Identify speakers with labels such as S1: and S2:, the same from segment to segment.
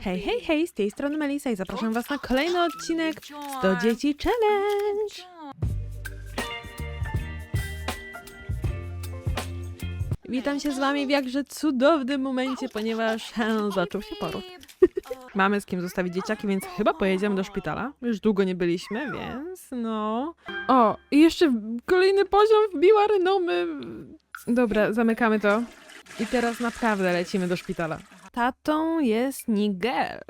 S1: Hej, hej, hej, z tej strony Melisa i zapraszam was na kolejny odcinek 100 Dzieci Challenge! Witam się z wami w jakże cudownym momencie, ponieważ he, zaczął się poród. Mamy z kim zostawić dzieciaki, więc chyba pojedziemy do szpitala. Już długo nie byliśmy, więc no... O, i jeszcze kolejny poziom wbiła renomy. Dobra, zamykamy to. I teraz naprawdę lecimy do szpitala. Tatą jest Nigel.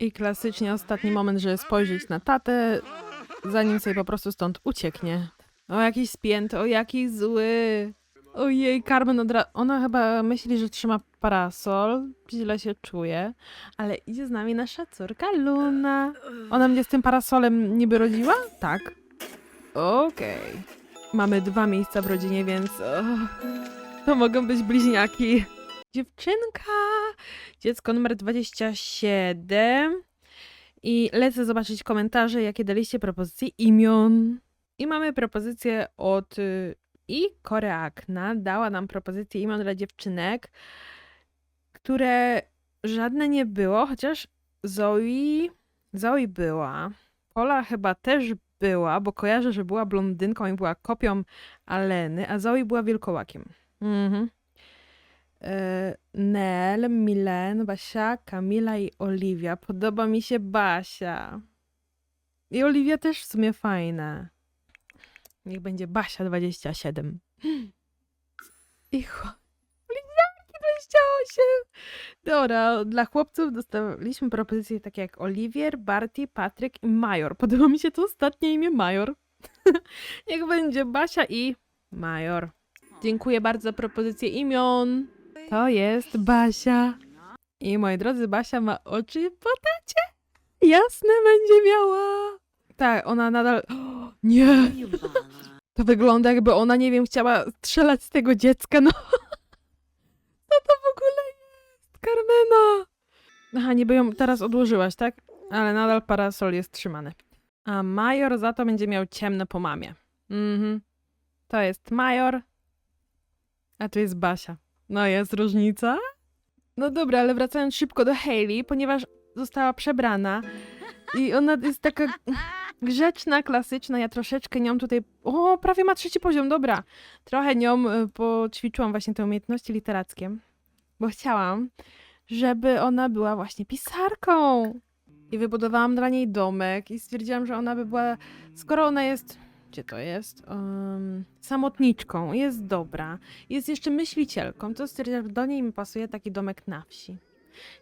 S1: I klasycznie ostatni moment, żeby spojrzeć na tatę, zanim sobie po prostu stąd ucieknie. O, jakiś spięty, o, jaki zły. Ojej, Carmen od ra- Ona chyba myśli, że trzyma parasol, źle się czuje, ale idzie z nami nasza córka Luna. Ona mnie z tym parasolem niby rodziła? Tak. Okej. Mamy dwa miejsca w rodzinie, więc o, to mogą być bliźniaki. Dziewczynka! Dziecko numer 27. I lecę zobaczyć komentarze, jakie daliście propozycje imion. I mamy propozycję od y, i Koreakna. Dała nam propozycję imion dla dziewczynek, które żadne nie było, chociaż Zoe, Zoe była. Pola chyba też była, bo kojarzę, że była blondynką i była kopią Aleny, a Zoe była wilkołakiem. Mhm. E, Nel, Milen, Basia, Kamila i Oliwia. Podoba mi się Basia. I Oliwia też w sumie fajna. Niech będzie Basia 27. I Oliwiaki 28. Dobra, dla chłopców dostaliśmy propozycje takie jak Oliwier, Barty, Patryk i Major. Podoba mi się to ostatnie imię Major. Niech będzie Basia i Major. Dziękuję bardzo za propozycję imion. To jest Basia. I moi drodzy, Basia ma oczy po tacie. Jasne będzie miała. Tak, ona nadal... Nie! To wygląda jakby ona, nie wiem, chciała strzelać z tego dziecka, no. Co to w ogóle jest? Carmena! Aha, niby ją teraz odłożyłaś, tak? Ale nadal parasol jest trzymany. A Major za to będzie miał ciemne po mamie. Mhm. To jest Major, a tu jest Basia. No jest różnica? No dobra, ale wracając szybko do Hailey, ponieważ została przebrana i ona jest taka grzeczna, klasyczna, ja troszeczkę nią tutaj... O, prawie ma trzeci poziom, dobra. Trochę nią y, poćwiczyłam właśnie te umiejętności literackie, bo chciałam, żeby ona była właśnie pisarką. I wybudowałam dla niej domek i stwierdziłam, że ona by była, skoro ona jest, gdzie to jest, Em, samotniczką, jest dobra, jest jeszcze myślicielką, to stwierdziłam, że do niej mi pasuje taki domek na wsi.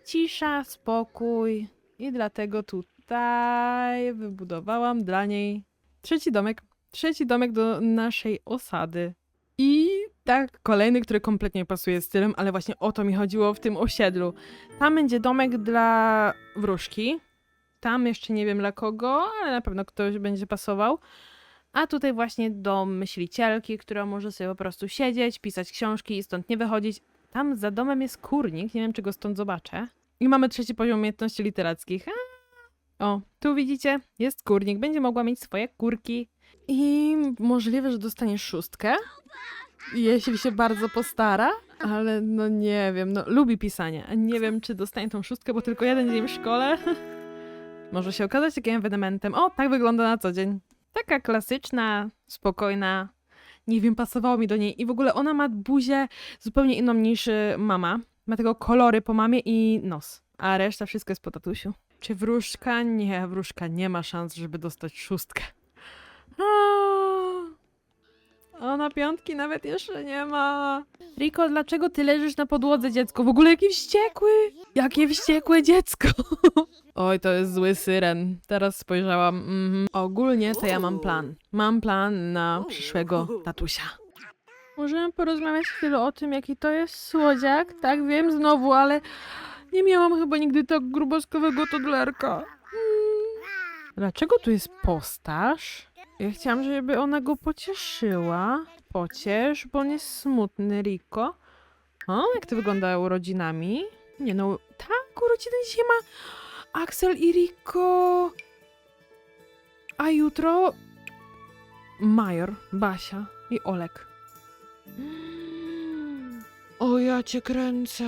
S1: Cisza, spokój i dlatego tutaj wybudowałam dla niej trzeci domek, trzeci domek do naszej osady. I tak, kolejny, który kompletnie nie pasuje stylem, ale właśnie o to mi chodziło w tym osiedlu. Tam będzie domek dla wróżki. Tam jeszcze nie wiem dla kogo, ale na pewno ktoś będzie pasował. A tutaj właśnie dom myślicielki, która może sobie po prostu siedzieć, pisać książki i stąd nie wychodzić. Tam za domem jest kurnik, nie wiem czy go stąd zobaczę. I mamy trzeci poziom umiejętności literackich. O, tu widzicie, jest kurnik, będzie mogła mieć swoje kurki. I możliwe, że dostanie szóstkę, jeśli się bardzo postara, ale no nie wiem, no lubi pisanie. Nie wiem, czy dostanie tą szóstkę, bo tylko jeden dzień w szkole. Może się okazać takim ewenementem. O, tak wygląda na co dzień. Taka klasyczna, spokojna. Nie wiem, pasowało mi do niej. I w ogóle ona ma buzię zupełnie inną niż y, mama. Ma tego kolory po mamie i nos. A reszta wszystko jest po tatusiu. Czy wróżka? Nie, wróżka nie ma szans, żeby dostać szóstkę. Aaaa. Ona piątki nawet jeszcze nie ma. Riko, dlaczego ty leżysz na podłodze, dziecko? W ogóle jaki wściekły! Jakie wściekłe dziecko! Oj, to jest zły syren. Teraz spojrzałam. Mhm. Ogólnie to ja mam plan. Mam plan na przyszłego tatusia. Możemy porozmawiać chwilę o tym, jaki to jest słodziak? Tak, wiem znowu, ale nie miałam chyba nigdy tak gruboskowego toddlerka. Hmm. Dlaczego tu jest postaż? Ja chciałam, żeby ona go pocieszyła. Pociesz, bo on jest smutny, Riko. O, jak to wygląda urodzinami? Nie no, tak, urodziny dzisiaj ma Axel i Riko. A jutro Major, Basia i Olek. O, ja cię kręcę.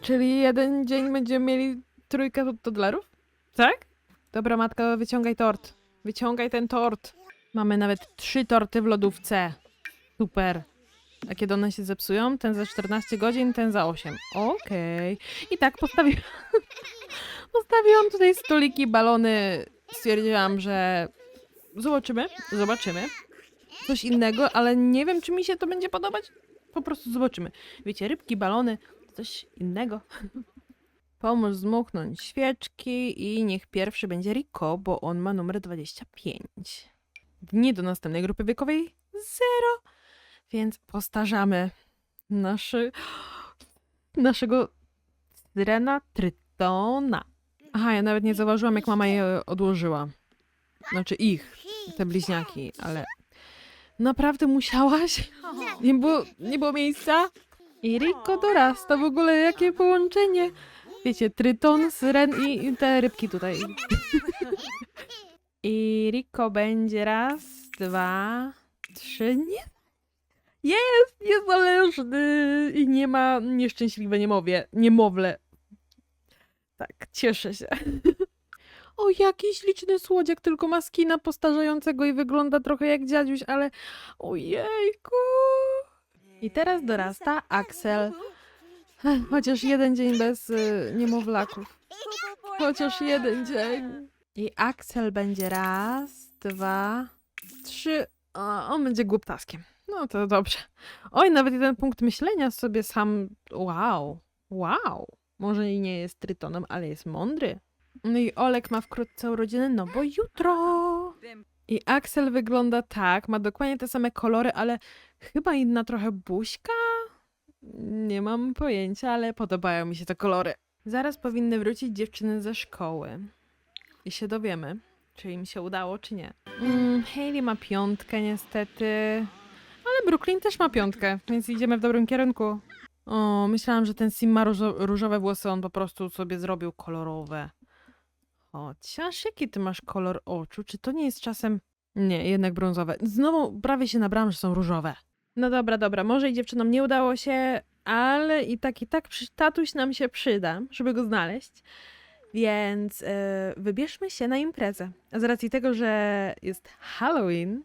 S1: Czyli jeden dzień będziemy mieli trójkę do dolarów? Tak? Dobra, matka, wyciągaj tort. Wyciągaj ten tort. Mamy nawet trzy torty w lodówce. Super. A kiedy one się zepsują? Ten za 14 godzin, ten za 8. Okej. I tak postawi... postawiłam tutaj stoliki, balony. Stwierdziłam, że zobaczymy, zobaczymy. Coś innego, ale nie wiem, czy mi się to będzie podobać. Po prostu zobaczymy. Wiecie, rybki, balony, coś innego. Pomóż zmuchnąć świeczki i niech pierwszy będzie Rico, bo on ma numer 25. Dni do następnej grupy wiekowej zero, więc postarzamy naszy, naszego syrena Trytona. Aha, ja nawet nie zauważyłam, jak mama je odłożyła. Znaczy ich, te bliźniaki, ale naprawdę musiałaś? Nie było, nie było miejsca? I Rico dorasta w ogóle, jakie połączenie. Wiecie, tryton, syren i te rybki tutaj. I Rico będzie raz, dwa, trzy, nie. Jest niezależny i nie ma nieszczęśliwe niemowie, niemowlę. Tak, cieszę się. O, jakiś liczny słodziak, tylko ma skina postarzającego i wygląda trochę jak dziaduś, ale ojejku. I teraz dorasta Axel. Chociaż jeden dzień bez y, niemowlaków. Chociaż jeden dzień. I Axel będzie raz, dwa, trzy. A on będzie głuptaskiem. No to dobrze. Oj, nawet jeden punkt myślenia sobie sam. Wow, wow. Może i nie jest trytonem, ale jest mądry. No i Olek ma wkrótce urodziny, no bo jutro. I Axel wygląda tak, ma dokładnie te same kolory, ale chyba inna trochę buźka? Nie mam pojęcia, ale podobają mi się te kolory. Zaraz powinny wrócić dziewczyny ze szkoły. I się dowiemy, czy im się udało, czy nie. Mm, ma piątkę niestety. Ale Brooklyn też ma piątkę, więc idziemy w dobrym kierunku. O, myślałam, że ten Sim ma różo- różowe włosy, on po prostu sobie zrobił kolorowe. Chociaż jaki ty masz kolor oczu? Czy to nie jest czasem... Nie, jednak brązowe. Znowu prawie się nabrałam, że są różowe. No dobra, dobra, może i dziewczynom nie udało się, ale i tak, i tak przy- tatuś nam się przyda, żeby go znaleźć. Więc e, wybierzmy się na imprezę. A z racji tego, że jest Halloween,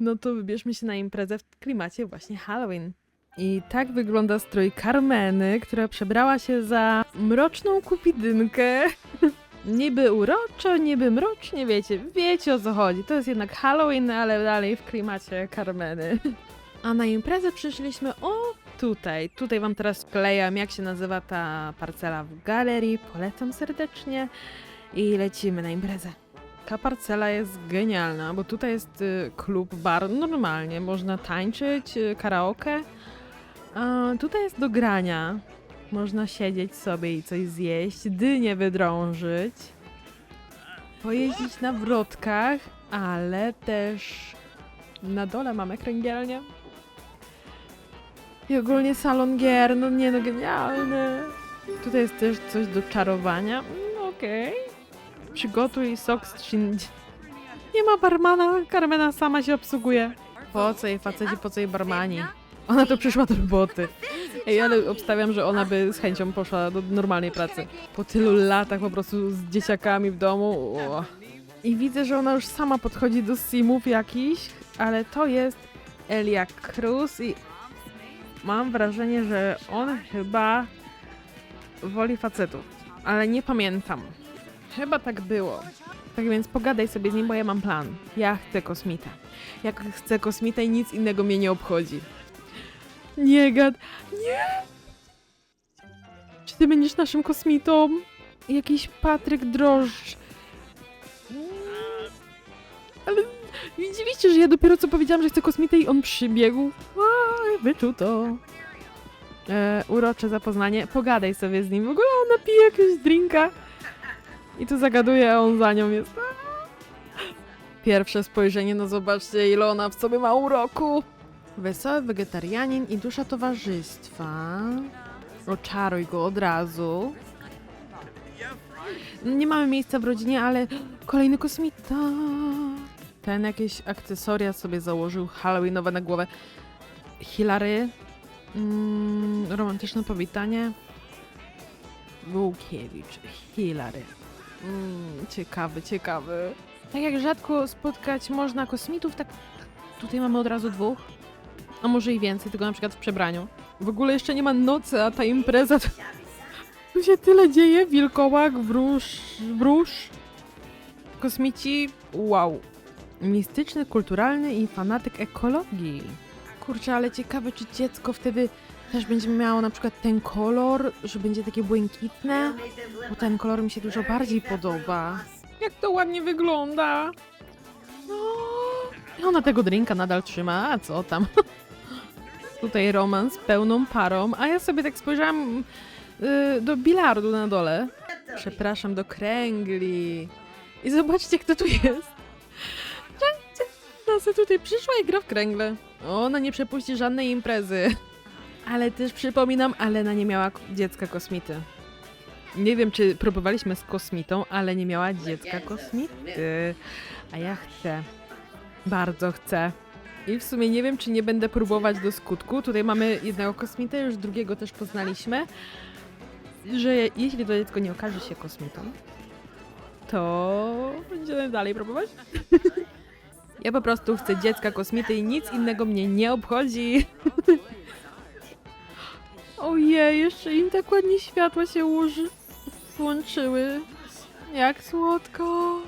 S1: no to wybierzmy się na imprezę w klimacie właśnie Halloween. I tak wygląda strój Carmeny, która przebrała się za mroczną kupidynkę. niby uroczo, niby mrocznie, wiecie, wiecie o co chodzi. To jest jednak Halloween, ale dalej w klimacie Carmeny. A na imprezę przyszliśmy o tutaj. Tutaj wam teraz wklejam, jak się nazywa ta parcela w galerii. Polecam serdecznie i lecimy na imprezę. Ta parcela jest genialna, bo tutaj jest y, klub, bar, normalnie, można tańczyć, y, karaoke. A tutaj jest do grania. Można siedzieć sobie i coś zjeść, dynię wydrążyć, pojeździć na wrotkach, ale też na dole mamy kręgielnię. I ogólnie salon gier, no nie no, genialny. Tutaj jest też coś do czarowania. Mm, Okej. Przygotuj sok z trzyn... Nie ma barmana, Carmena sama się obsługuje. Po co jej faceci, po co jej barmani? Ona to przyszła do roboty. Ej, ale obstawiam, że ona by z chęcią poszła do normalnej pracy. Po tylu latach po prostu z dzieciakami w domu. O. I widzę, że ona już sama podchodzi do simów jakichś, ale to jest Elia Cruz i mam wrażenie, że on chyba woli facetów, ale nie pamiętam. Chyba tak było. Tak więc pogadaj sobie z nim, bo ja mam plan. Ja chcę kosmita. Jak chcę kosmita i nic innego mnie nie obchodzi. Nie gad. Nie! Czy ty będziesz naszym kosmitą? Jakiś Patryk Drożdż. Ale widzieliście, że ja dopiero co powiedziałam, że chcę kosmitę i on przybiegł. A, wyczuto. E, urocze zapoznanie. Pogadaj sobie z nim. W ogóle ona pije jakiegoś drinka. I tu zagaduje, a on za nią jest. Pierwsze spojrzenie, no zobaczcie ile ona w sobie ma uroku. Wesoły wegetarianin i dusza towarzystwa. Oczaruj go od razu. Nie mamy miejsca w rodzinie, ale kolejny kosmita. Ten jakieś akcesoria sobie założył halloweenowe na głowę. Hilary. Mm, romantyczne powitanie. Wołkiewicz, Hilary. Mm, ciekawy, ciekawy. Tak jak rzadko spotkać można kosmitów, tak tutaj mamy od razu dwóch. A może i więcej, tylko na przykład w przebraniu. W ogóle jeszcze nie ma nocy, a ta impreza to... Tu się tyle dzieje, wilkołak, wróż, wróż. Kosmici, wow. Mistyczny, kulturalny i fanatyk ekologii. Kurczę, ale ciekawe, czy dziecko wtedy też będzie miało na przykład ten kolor, że będzie takie błękitne, bo ten kolor mi się dużo bardziej podoba. Jak to ładnie wygląda. No, i ona tego drinka nadal trzyma, a co tam? Tutaj romans pełną parą, a ja sobie tak spojrzałam y, do bilardu na dole. Przepraszam, do kręgli. I zobaczcie, kto tu jest. Ona sobie tutaj przyszła i gra w kręgle. Ona nie przepuści żadnej imprezy. Ale też przypominam, Alena nie miała dziecka kosmity. Nie wiem, czy próbowaliśmy z kosmitą, ale nie miała dziecka kosmity. A ja chcę. Bardzo chcę. I w sumie nie wiem, czy nie będę próbować do skutku. Tutaj mamy jednego kosmitę, już drugiego też poznaliśmy. Że jeśli to dziecko nie okaże się kosmitą, to będziemy dalej próbować. ja po prostu chcę dziecka kosmity i nic innego mnie nie obchodzi. Ojej, jeszcze im tak ładnie światła się uży... włączyły. Jak słodko.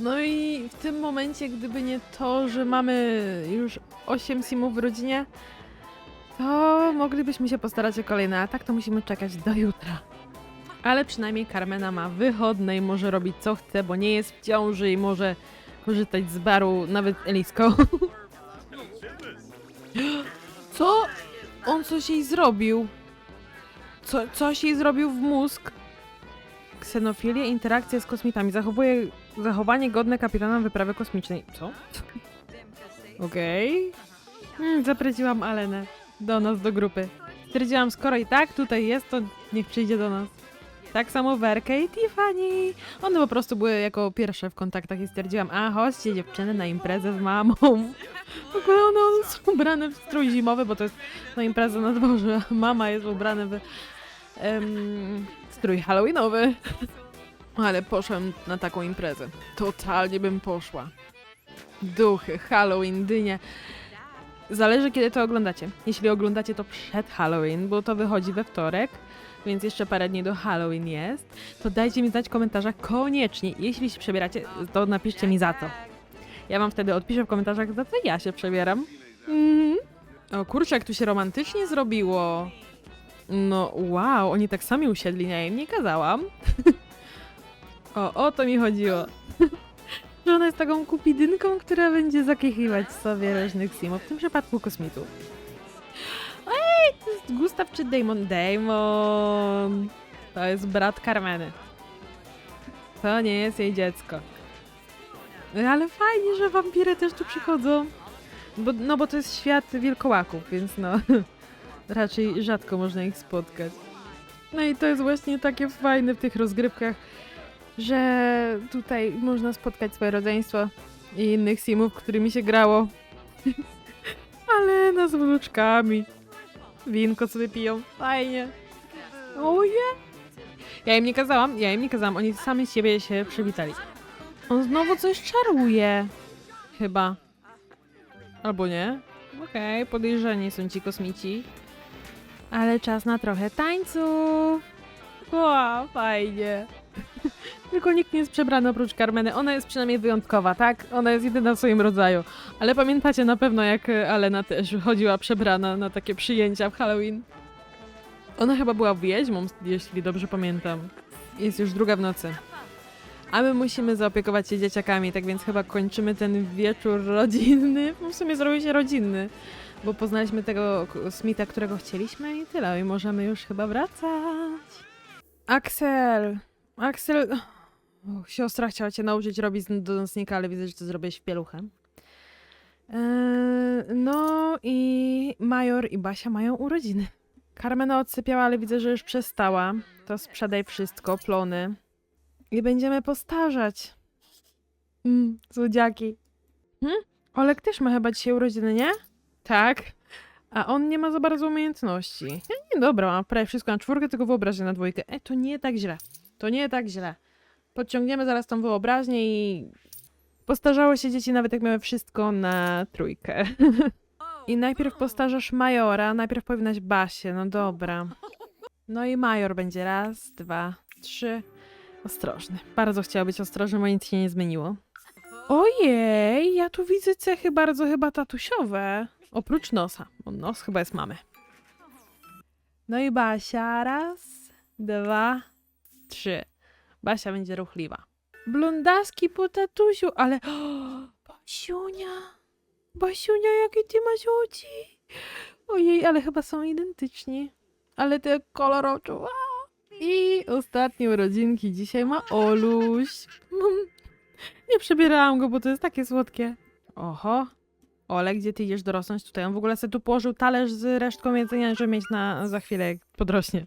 S1: No i w tym momencie, gdyby nie to, że mamy już 8 simów w rodzinie, to moglibyśmy się postarać o kolejne, a tak to musimy czekać do jutra. Ale przynajmniej Carmena ma wychodne i może robić co chce, bo nie jest w ciąży i może korzystać z baru nawet Eliską. Co? On coś jej zrobił. Co, coś jej zrobił w mózg. Ksenofilię, interakcje z kosmitami. Zachowuje zachowanie godne kapitana wyprawy kosmicznej. Co? Okej. Hmm, zaprosiłam Alenę do nas, do grupy. Stwierdziłam, skoro i tak tutaj jest, to niech przyjdzie do nas. Tak samo Werkę i Tiffany. One po prostu były jako pierwsze w kontaktach i stwierdziłam, a chodźcie dziewczyny na imprezę z mamą. W ogóle one, są ubrane w strój zimowy, bo to jest no, impreza na dworze. Mama jest ubrana w em, strój halloweenowy. Ale poszłam na taką imprezę. Totalnie bym poszła. Duchy, Halloween, dynie. Zależy kiedy to oglądacie. Jeśli oglądacie to przed Halloween, bo to wychodzi we wtorek, więc jeszcze parę dni do Halloween jest, to dajcie mi znać w komentarzach koniecznie. Jeśli się przebieracie, to napiszcie mi za co. Ja wam wtedy odpiszę w komentarzach, za co ja się przebieram. Mhm. O kurczę, jak tu się romantycznie zrobiło. No wow, oni tak sami usiedli, ja im nie kazałam. o, o to mi chodziło. Że ona jest taką kupidynką, która będzie zakichywać sobie różnych simów, w tym przypadku kosmitów. Gustaw czy Damon? Damon! To jest brat Carmeny. To nie jest jej dziecko. No, Ale fajnie, że wampiry też tu przychodzą. Bo, no bo to jest świat wilkołaków, więc no raczej rzadko można ich spotkać. No i to jest właśnie takie fajne w tych rozgrywkach, że tutaj można spotkać swoje rodzeństwo i innych simów, którymi się grało. Ale no z wnuczkami. Winko sobie piją. Fajnie. Oje. Ja im nie kazałam, ja im nie kazałam. Oni sami z siebie się przywitali. On znowu coś czaruje. Chyba. Albo nie. Okej, podejrzani są ci kosmici. Ale czas na trochę tańców. Ła, fajnie. Tylko nikt nie jest przebrany oprócz Carmeny. Ona jest przynajmniej wyjątkowa, tak? Ona jest jedyna w swoim rodzaju. Ale pamiętacie na pewno, jak e, Alena też chodziła przebrana na takie przyjęcia w Halloween? Ona chyba była wiedźmą, jeśli dobrze pamiętam. Jest już druga w nocy. A my musimy zaopiekować się dzieciakami, tak więc chyba kończymy ten wieczór rodzinny. W sumie zrobił się rodzinny, bo poznaliśmy tego Smitha, którego chcieliśmy i tyle. I możemy już chyba wracać. Axel! Axel... Och, siostra chciała cię nauczyć robić do nocnika, ale widzę, że to zrobiłeś w pieluchę. Eee, no i Major i Basia mają urodziny. Carmena odsypiała, ale widzę, że już przestała. To sprzedaj wszystko, plony. I będziemy postarzać. Mm, słodziaki. Hm? Olek też ma chyba dzisiaj urodziny, nie? Tak. A on nie ma za bardzo umiejętności. Nie, dobra, mam prawie wszystko na czwórkę, tylko wyobraźnię na dwójkę. E, to nie tak źle. To nie tak źle. Podciągniemy zaraz tą wyobraźnię i... Postarzały się dzieci nawet jak miały wszystko na trójkę. I najpierw postarzasz Majora, najpierw powinnaś Basię, no dobra. No i Major będzie raz, dwa, trzy. Ostrożny. Bardzo chciała być ostrożny, bo nic się nie zmieniło. Ojej, ja tu widzę cechy bardzo chyba tatusiowe. Oprócz nosa, bo nos chyba jest mamy. No i Basia, raz, dwa, trzy. Basia będzie ruchliwa. Blondaski po tatusiu, ale... Basiunia, Basiunia, jakie ty masz oczy? Ojej, ale chyba są identyczni. Ale te kolor oczu. I ostatnie urodzinki dzisiaj ma Oluś. Nie przebierałam go, bo to jest takie słodkie. Oho. Ole, gdzie ty idziesz dorosnąć tutaj? On w ogóle sobie tu położył talerz z resztką jedzenia, żeby mieć na za chwilę, jak podrośnie.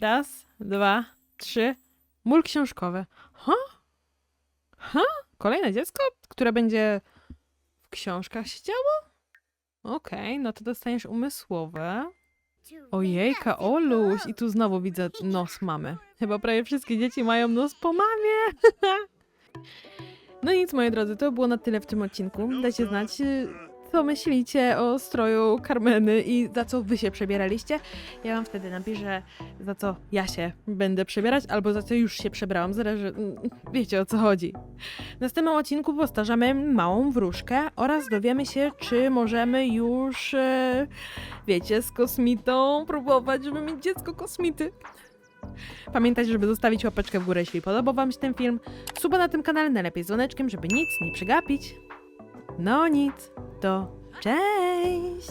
S1: Raz, dwa, trzy. Mól książkowy. Ha? Ha? Kolejne dziecko, które będzie w książkach siedziało? Okej, no to dostaniesz umysłowe. Ojejka, Oluś! I tu znowu widzę nos mamy. Chyba prawie wszystkie dzieci mają nos po mamie. No nic, moi drodzy, to było na tyle w tym odcinku. Dajcie znać, y, co myślicie o stroju Carmeny i za co wy się przebieraliście. Ja wam wtedy napiszę, za co ja się będę przebierać, albo za co już się przebrałam. Zależy, wiecie o co chodzi. W następnym odcinku postarzamy małą wróżkę oraz dowiemy się, czy możemy już, e, wiecie, z kosmitą próbować, żeby mieć dziecko kosmity. Pamiętajcie, żeby zostawić łapeczkę w górę, jeśli podobał Wam się ten film. Suba na tym kanale, najlepiej z dzwoneczkiem, żeby nic nie przegapić. No nic, to cześć!